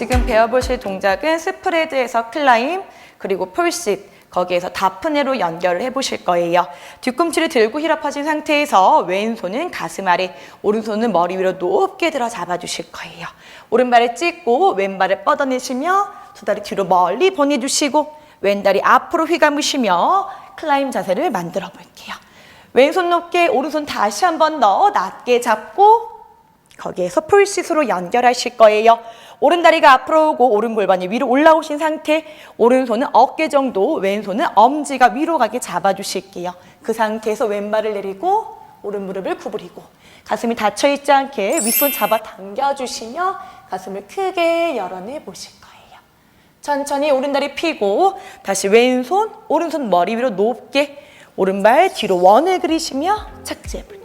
지금 배워보실 동작은 스프레드에서 클라임, 그리고 폴싯, 거기에서 다프네로 연결을 해보실 거예요. 뒤꿈치를 들고 힐업하신 상태에서 왼손은 가슴 아래, 오른손은 머리 위로 높게 들어 잡아주실 거예요. 오른발을 찢고 왼발을 뻗어내시며 두 다리 뒤로 멀리 보내주시고 왼다리 앞으로 휘감으시며 클라임 자세를 만들어 볼게요. 왼손 높게 오른손 다시 한 번 더 낮게 잡고 거기에 서 풀시스로 연결하실 거예요. 오른 다리가 앞으로 오고 오른 골반이 위로 올라오신 상태 오른손은 어깨 정도 왼손은 엄지가 위로 가게 잡아주실게요. 그 상태에서 왼발을 내리고 오른 무릎을 구부리고 가슴이 닫혀있지 않게 윗손 잡아 당겨주시며 가슴을 크게 열어내 보실 거예요. 천천히 오른 다리 펴고 다시 왼손 오른손 머리 위로 높게 오른발 뒤로 원을 그리시며 착지해 볼게요.